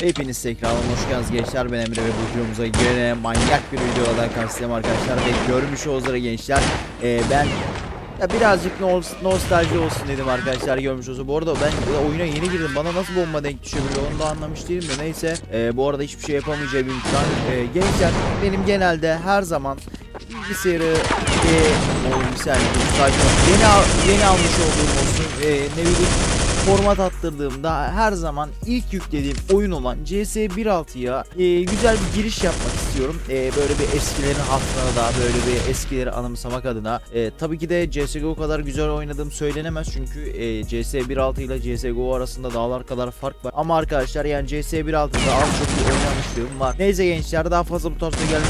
Hepiniz tekrar hoş geldiniz gençler ben Emre ve bu videomuza yine manyak bir videodan karşılayayım arkadaşlar ve görmüş olduğunuz gençler e, ben ya birazcık nos- nostalji olsun dedim arkadaşlar görmüş olsun. Bu arada ben oyuna yeni girdim. Bana nasıl bomba denk düşebiliyor onu da anlamış değilim de neyse. E, bu arada hiçbir şey yapamayacağım imkan. E, gençler benim genelde her zaman bilgisayarı e, ol. Yeni, al- yeni almış olduğum olsun e, ne bileyim format attırdığımda her zaman ilk yüklediğim oyun olan CS 1.6'ya e, güzel bir giriş yapmak istiyorum. E, böyle bir eskilerin hatırına da böyle bir eskileri anımsamak adına. E, tabii ki de CSGO kadar güzel oynadığım söylenemez çünkü e, CS 1.6 ile CSGO arasında dağlar kadar fark var. Ama arkadaşlar yani CS 1.6'da az çok bir oynamışlığım var. Neyse gençler daha fazla bu tarzda istiyorsanız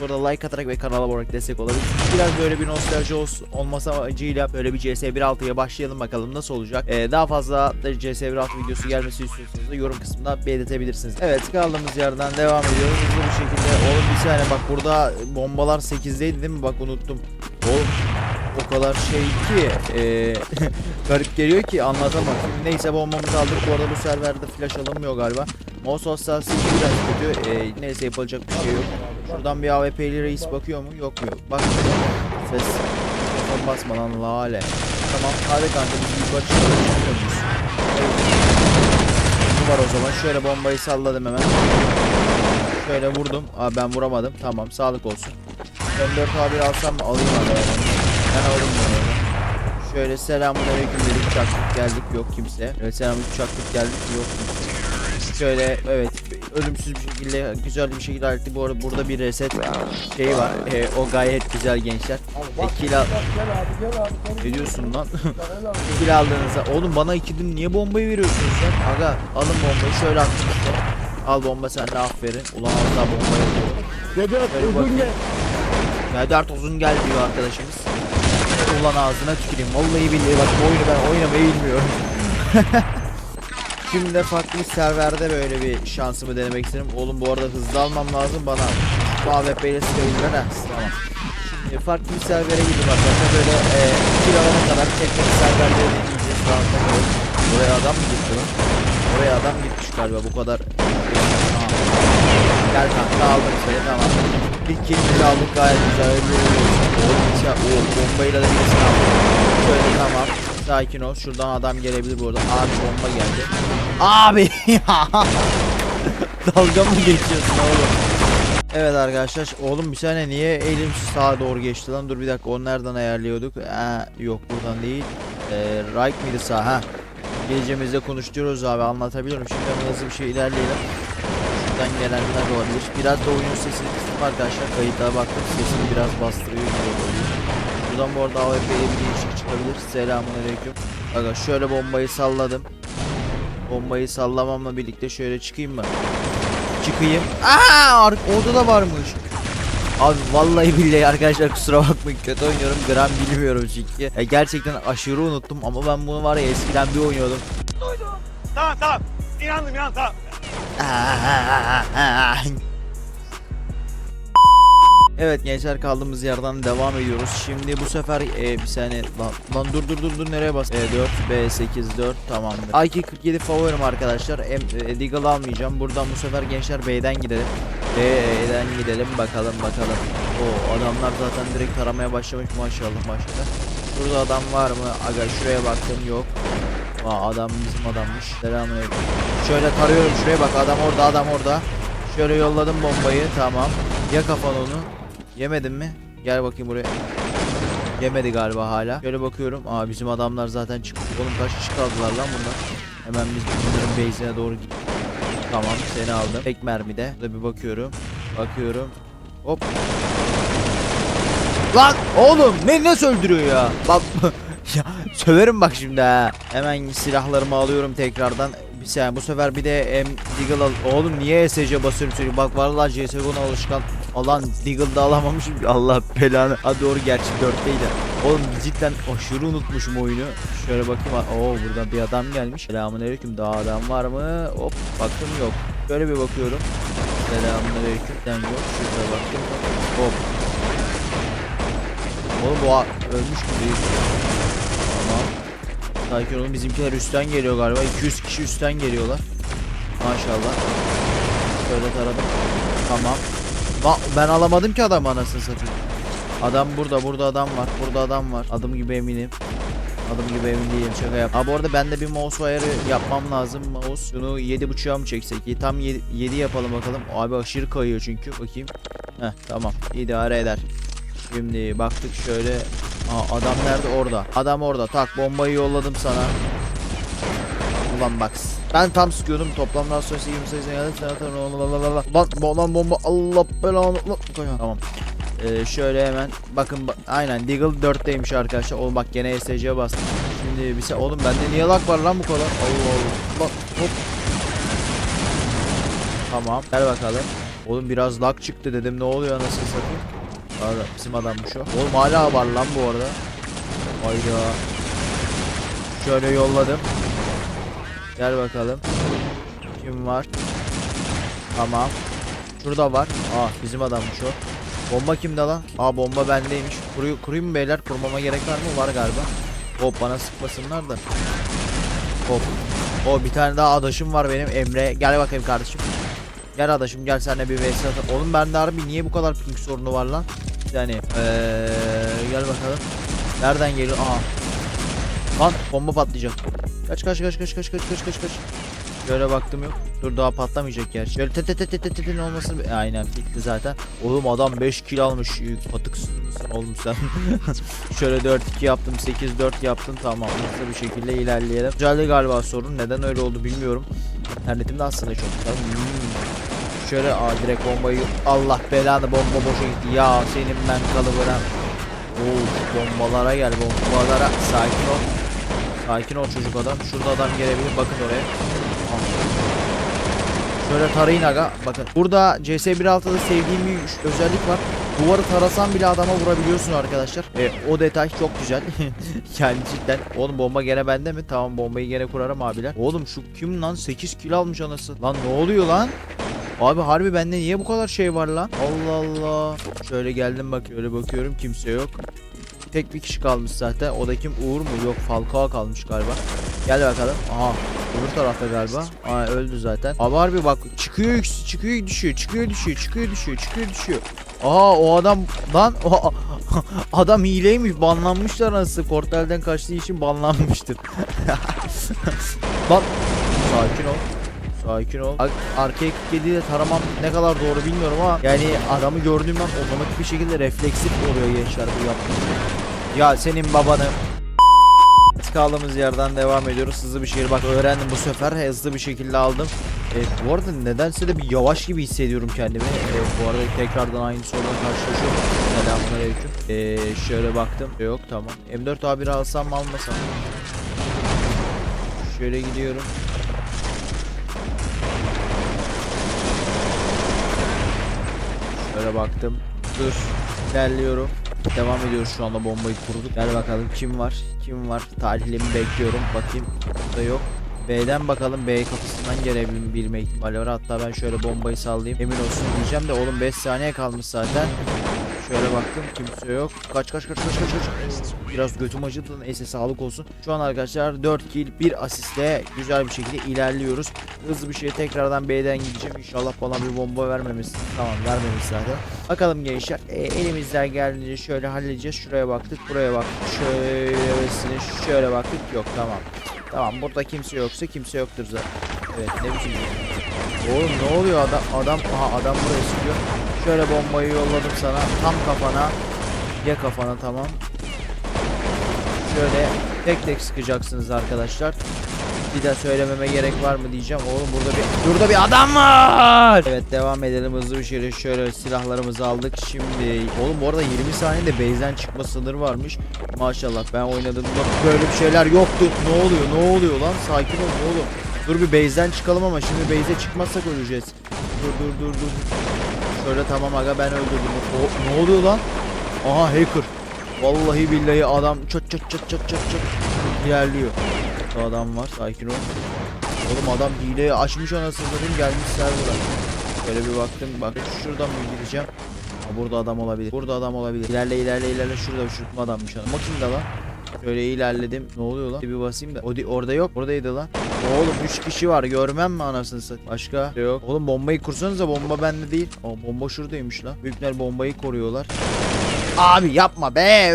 burada like atarak ve kanala abone olarak destek olabilirsiniz. Biraz böyle bir nostalji olsun, olmasa amacıyla böyle bir CS 1.6'ya başlayalım bakalım nasıl olacak. Ee, daha fazla CS 1.6 videosu gelmesi istiyorsanız da yorum kısmında belirtebilirsiniz. Evet kaldığımız yerden devam ediyoruz hızlı bir şekilde. Oğlum bir saniye bak burada bombalar 8'deydi değil mi? Bak unuttum. Oğlum o kadar şey ki e, garip geliyor ki anlatamam. Şimdi neyse bombamızı aldık. Bu arada bu serverde flash alınmıyor galiba. Mouse hassasiyeti biraz kötü. E, neyse yapılacak bir şey yok. Şuradan bir AWP'li reis bakıyor mu? Yok mu? Bak ses. Telefon basma lan lale. Tamam hadi kanka biz yukarı? Evet. Bu var o zaman. Şöyle bombayı salladım hemen. Şöyle vurdum. Aa ben vuramadım. Tamam sağlık olsun. M4 A1 alsam mı? Alayım abi. Ben alırım bunu öyle. Şöyle selamun aleyküm dedik çaktık geldik yok kimse. Evet selamun çaktık geldik yok kimse. Şöyle evet ölümsüz bir şekilde güzel bir şekilde halletti. Bu arada burada bir reset şeyi var. Ee, o gayet güzel gençler. E, kill al-. Ne diyorsun lan? Kill aldığınızda. Oğlum bana iki din niye bombayı veriyorsunuz lan? Aga alın bombayı şöyle attım işte. Al bomba sen de aferin. Ulan az daha bomba yapıyor. Vedat uzun gel. Serdar uzun gel diyor arkadaşımız. Ulan ağzına tüküreyim. Vallahi billahi bak bu oyunu ben oynamayı bilmiyorum. Şimdi de farklı bir serverde böyle bir şansımı denemek istedim. Oğlum bu arada hızlı almam lazım bana. Şu AWP ile sıkabilirler ha. Tamam. Şimdi farklı bir servere gidip arkadaşlar böyle e, kill alana kadar tek tek serverleri deneyeceğiz. Rahatla kalın. Oraya adam mı gitti lan? Oraya adam gitmiş galiba bu kadar. Gel kanka aldım seni tamam. İlk killimizi aldık gayet güzel. Oğlum şey- Oo, bombayla da birisini aldım. Sakin ol. Şuradan adam gelebilir burada. Abi bomba geldi. Abi Dalga mı geçiyorsun oğlum? Evet arkadaşlar. Oğlum bir saniye niye elim sağa doğru geçti lan? Dur bir dakika onu nereden ayarlıyorduk? Aa, yok buradan değil. Ee, right miydi sağ? Ha. Geleceğimizde konuşturuyoruz abi anlatabiliyorum şimdi hemen hızlı bir şey ilerleyelim. Şuradan gelenler olabilir. Biraz da oyunun sesini kıstım arkadaşlar kayıtlara baktım. Sesini biraz bastırıyor gibi oluyor Buradan bu arada AWP'ye bir değişik çıkabilir selamun aleyküm Aga şöyle bombayı salladım Bombayı sallamamla birlikte şöyle çıkayım mı? Çıkayım. Aa, orada da varmış. Abi vallahi billahi arkadaşlar kusura bakmayın kötü oynuyorum gram bilmiyorum çünkü. Ya gerçekten aşırı unuttum ama ben bunu var ya eskiden bir oynuyordum. Tamam tamam. İnandım inandım tamam. Evet gençler kaldığımız yerden devam ediyoruz. Şimdi bu sefer e, bir saniye lan, lan dur dur dur dur nereye bas? E, 4 B 8 4 tamamdır. IQ 47 favorim arkadaşlar. Em, e, Deagle almayacağım. Buradan bu sefer gençler B'den gidelim. B'den gidelim bakalım bakalım. O adamlar zaten direkt taramaya başlamış maşallah maşallah. Burada adam var mı? Aga şuraya baktım yok. Aa adam bizim adammış. Selamünaleyküm. Şöyle tarıyorum şuraya bak adam orada adam orada. Şöyle yolladım bombayı tamam. Ya kafan onu. Yemedin mi? Gel bakayım buraya. Yemedi galiba hala. Şöyle bakıyorum. Aa bizim adamlar zaten çıktı. Oğlum kaç kişi kaldılar lan bunlar. Hemen biz bunların base'ine doğru git. Tamam seni aldım. Tek mermide. Burada bir bakıyorum. Bakıyorum. Hop. Lan oğlum ne nasıl öldürüyor ya? Bak ya söverim bak şimdi ha. Hemen silahlarımı alıyorum tekrardan. Bir saniye bu sefer bir de em, Deagle al. Oğlum niye SC basıyorum sürekli? Bak vallahi CSGO'na alışkan. Alan Deagle'da alamamışım. Allah belanı. Ha doğru gerçi 4'teydi. Oğlum cidden aşırı unutmuşum oyunu. Şöyle bakayım. Oo burada bir adam gelmiş. Selamünaleyküm. Daha adam var mı? Hop baktım yok. Şöyle bir bakıyorum. Selamünaleyküm. Sen yok. Şurada baktım. Hop. Oğlum bu ölmüş mü değil? Tamam. Sakin olun bizimkiler üstten geliyor galiba. 200 kişi üstten geliyorlar. Maşallah. Şöyle taradım. Tamam. Ba- ben alamadım ki adam anasını satayım. Adam burada, burada adam var, burada adam var. Adım gibi eminim. Adım gibi emin değilim şaka yap. Ha bu arada ben de bir mouse ayarı yapmam lazım. Mouse şunu 7.5'a mı çeksek? Tam 7, 7 yapalım bakalım. Abi aşırı kayıyor çünkü. Bakayım. Heh tamam. İdare eder. Şimdi baktık şöyle. Aa, adam nerede? Orada. Adam orada. Tak bombayı yolladım sana. Ulan bak. Ben tam sıkıyordum. Toplamdan sonra 20 sayısına geldim. Sen atarım. Lan, lan, lan bomba. Allah belanı. Lan. Tamam. Ee, şöyle hemen bakın ba- aynen Deagle 4'teymiş arkadaşlar. Oğlum bak gene SC'ye bastım. Şimdi bir şey oğlum bende niye lag var lan bu kadar? Allah Allah. Bak hop. Tamam gel bakalım. Oğlum biraz lag çıktı dedim ne oluyor anasını satayım. Valla bizim adammış o. Oğlum hala var lan bu arada. Hayda. Şöyle yolladım. Gel bakalım. Kim var? Tamam. Şurada var. Aa bizim adammış o. Bomba kimde lan? Aa bomba bendeymiş. Kuruyu, kurayım mı beyler? Kurmama gerek var mı? Var galiba. Hop bana sıkmasınlar da. Hop. O bir tane daha adaşım var benim Emre. Gel bakayım kardeşim. Gel adaşım gel seninle bir vs atalım. Oğlum bende harbi niye bu kadar ping sorunu var lan? Yani eee gel bakalım. Nereden geliyor? Aha. Lan bomba patlayacak. Kaç kaç kaç kaç kaç kaç kaç kaç kaç. Şöyle baktım yok. Dur daha patlamayacak yer. Şöyle te te te te te te te olmasın. Aynen bitti zaten. Oğlum adam 5 kill almış. Patıksın mısın oğlum sen? Şöyle 4-2 yaptım. 8-4 yaptım. Tamam. Hızlı bir şekilde ilerleyelim. Güzeldi galiba sorun. Neden öyle oldu bilmiyorum. İnternetim de aslında çok. Hmm. Şöyle aa direkt bombayı Allah belanı bomba boşa gitti. Ya senin ben kalıbına. Oo bombalara gel bombalara. Sakin ol. Sakin ol çocuk adam. Şurada adam gelebilir. Bakın oraya. Şöyle tarayın aga. Bakın. Burada CS 1.6'da sevdiğim bir özellik var. Duvarı tarasan bile adama vurabiliyorsun arkadaşlar. E, o detay çok güzel. yani cidden. Oğlum bomba gene bende mi? Tamam bombayı gene kurarım abiler. Oğlum şu kim lan? 8 kill almış anası. Lan ne oluyor lan? Abi harbi bende niye bu kadar şey var lan? Allah Allah. Şöyle geldim bak öyle bakıyorum kimse yok. Tek bir kişi kalmış zaten. O da kim? Uğur mu? Yok Falcao kalmış galiba. Gel bakalım. Aha. Öbür tarafta galiba. Aa öldü zaten. Abi harbi bak çıkıyor yüks çıkıyor düşüyor çıkıyor düşüyor çıkıyor düşüyor çıkıyor düşüyor. Aha o adam lan o adam hileymiş banlanmışlar nasıl Kortel'den kaçtığı için banlanmıştır. Lan sakin ol. Sakin ol. Ar- Arkaya 47 ile taramam ne kadar doğru bilmiyorum ama yani adamı gördüğüm an otomatik bir şekilde refleksif oluyor gençler bu yaptığım. Ya senin babanı kaldığımız yerden devam ediyoruz. Hızlı bir şekilde bak öğrendim bu sefer hızlı bir şekilde aldım. Evet bu arada nedense de bir yavaş gibi hissediyorum kendimi. Evet, bu arada tekrardan aynı sorunla karşılaşıyorum. Selamünaleyküm. Ee, şöyle baktım. Yok tamam. M4 A1 alsam mı almasam mı? Şöyle gidiyorum. Şöyle baktım. Dur. İlerliyorum. Devam ediyoruz şu anda bombayı kurduk. Gel bakalım kim var? Kim var? Tahlilimi bekliyorum. Bakayım. Burada yok. B'den bakalım B kapısından gelebilme ihtimali var. Hatta ben şöyle bombayı sallayayım. Emin olsun diyeceğim de oğlum 5 saniye kalmış zaten. Şöyle baktım kimse yok. Kaç kaç kaç kaç kaç kaç. Biraz götüm acıdı. Neyse sağlık olsun. Şu an arkadaşlar 4 kill 1 asistle güzel bir şekilde ilerliyoruz. Hızlı bir şey tekrardan B'den gideceğim. İnşallah bana bir bomba vermemiş. Tamam vermemiş zaten. Bakalım gençler. E, elimizden geldiğince şöyle halledeceğiz. Şuraya baktık. Buraya baktık. Şöylesine şöyle baktık. Yok tamam. Tamam burada kimse yoksa kimse yoktur zaten. Evet ne biçim Oğlum ne oluyor adam adam aha adam buraya sıkıyor. Şöyle bombayı yolladım sana tam kafana. Ya kafana tamam. Şöyle tek tek sıkacaksınız arkadaşlar. Bir daha söylememe gerek var mı diyeceğim. Oğlum burada bir burada bir adam var. Evet devam edelim hızlı bir şekilde şöyle silahlarımızı aldık. Şimdi oğlum bu arada 20 saniyede base'den çıkma sınırı varmış. Maşallah ben oynadığımda böyle bir şeyler yoktu. Ne oluyor? Ne oluyor lan? Sakin ol oğlum. Dur bir base'den çıkalım ama şimdi base'e çıkmazsak öleceğiz. Dur dur dur dur. Şöyle tamam aga ben öldürdüm. O, ne oluyor lan? Aha hacker. Vallahi billahi adam çat çat çat çat çat çat ilerliyor. Bu adam var sakin ol. Oğlum adam hileyi açmış anasını satayım gelmiş server'a. Şöyle bir baktım bak şuradan mı gideceğim? Ha, burada adam olabilir. Burada adam olabilir. İlerle ilerle ilerle şurada şurada adammış adam. O kimde lan? Şöyle ilerledim. Ne oluyor lan? Bir basayım da. O orada yok. Oradaydı lan. Oğlum 3 kişi var. Görmem mi anasını satayım? Başka yok. Oğlum bombayı kursanıza bomba bende değil. Aa bomba şuradaymış lan. Büyükler bombayı koruyorlar. Abi yapma be.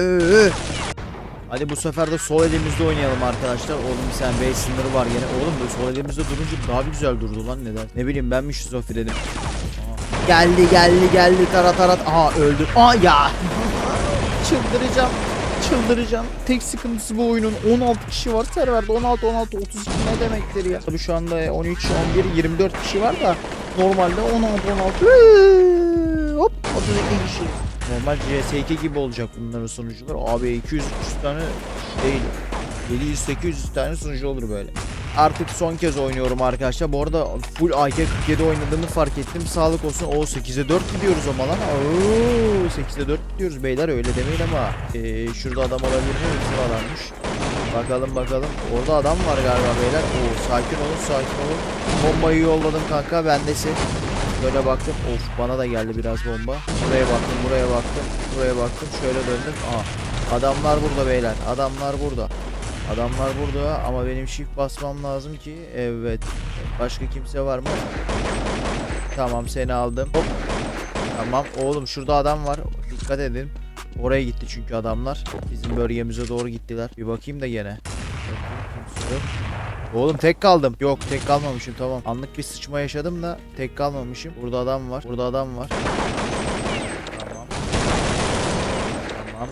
Hadi bu sefer de sol elimizde oynayalım arkadaşlar. Oğlum sen base sınırı var gene. Oğlum bu sol elimizde durunca daha güzel durdu lan neden? Ne bileyim ben mi şizofrenim? Geldi geldi geldi tarat tarat. Aha öldü. Aa ya. Çıldıracağım. Çıldıracağım. Tek sıkıntısı bu oyunun 16 kişi var serverde 16 16 32 ne demektir ya? Tabii şu anda 13 11 24 kişi var da normalde 16 16 Hıı, hop 32 kişi. Normal CS2 gibi olacak bunların sunucular. Abi 200 300 tane değil. 700 800 tane sunucu olur böyle. Artık son kez oynuyorum arkadaşlar. Bu arada full AK-47 oynadığımı fark ettim. Sağlık olsun. O 8'e 4 gidiyoruz ama lan. Oo 8'e 4 gidiyoruz beyler öyle demeyin ama. Ee, şurada adam olabilir mi? Bizim. Bakalım bakalım. Orada adam var galiba beyler. Oo sakin olun sakin olun. Bombayı yolladım kanka bendesin. Böyle baktım. Of bana da geldi biraz bomba. Buraya baktım, buraya baktım, buraya baktım. Şöyle döndüm. Aa, adamlar burada beyler. Adamlar burada. Adamlar burada ama benim shift basmam lazım ki. Evet. Başka kimse var mı? Tamam seni aldım. Hop. Tamam oğlum şurada adam var. Dikkat edin. Oraya gitti çünkü adamlar. Bizim bölgemize doğru gittiler. Bir bakayım da gene. Oğlum tek kaldım. Yok tek kalmamışım tamam. Anlık bir sıçma yaşadım da tek kalmamışım. Burada adam var. Burada adam var. Tamam. Tamam.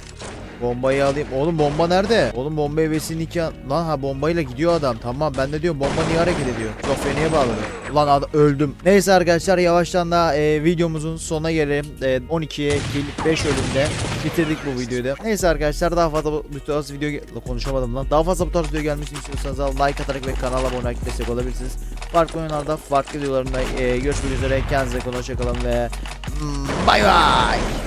Bombayı alayım. Oğlum bomba nerede? Oğlum bomba hevesinin iki an... Lan ha bombayla gidiyor adam. Tamam ben de diyorum bomba niye hareket ediyor? Şoför niye bağladı? Lan ad- öldüm. Neyse arkadaşlar yavaştan da e, videomuzun sonuna gelelim. E, 12'ye kill 5 ölümde bitirdik bu videoyu da. Neyse arkadaşlar daha fazla bu tarz video konuşamadım lan. Daha fazla bu tarz video gelmesini istiyorsanız like atarak ve kanala abone olarak destek olabilirsiniz. Farklı oyunlarda farklı videolarında e, görüşmek üzere. Kendinize hoşçakalın ve bay bay.